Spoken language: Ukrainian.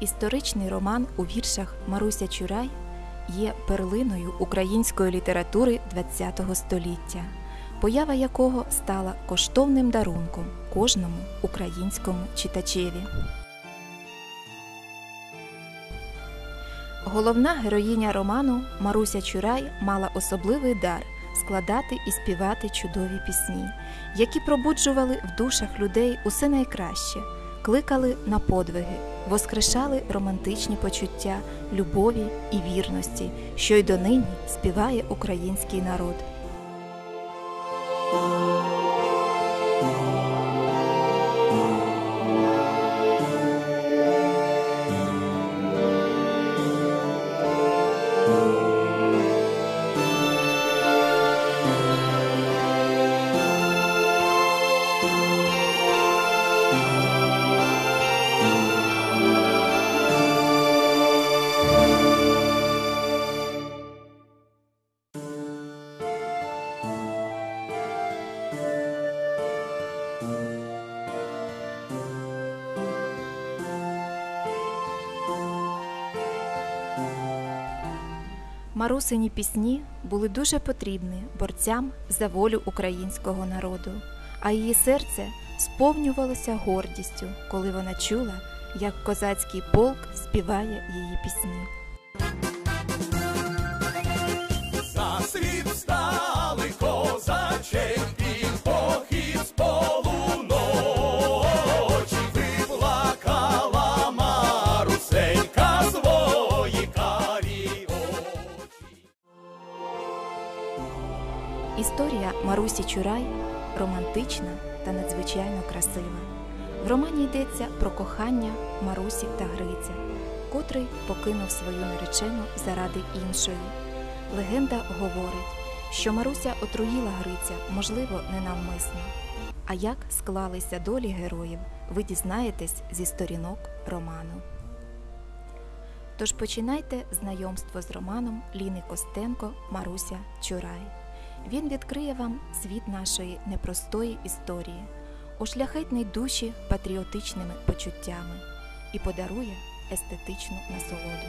Історичний роман у віршах Маруся Чурай є перлиною української літератури ХХ століття, поява якого стала коштовним дарунком кожному українському читачеві. Головна героїня роману Маруся Чурай мала особливий дар складати і співати чудові пісні, які пробуджували в душах людей усе найкраще, кликали на подвиги, воскрешали романтичні почуття любові і вірності, що й донині співає український народ. Марусині пісні були дуже потрібні борцям за волю українського народу, а її серце сповнювалося гордістю, коли вона чула, як козацький полк співає її пісні. Історія Марусі Чурай романтична та надзвичайно красива. В романі йдеться про кохання Марусі та Гриця, котрий покинув свою наречену заради іншої. Легенда говорить, що Маруся отруїла Гриця, можливо, ненавмисно. А як склалися долі героїв, ви дізнаєтесь зі сторінок роману. Тож починайте знайомство з романом Ліни Костенко Маруся Чурай. Він відкриє вам світ нашої непростої історії, ошляхетний душі патріотичними почуттями і подарує естетичну насолоду.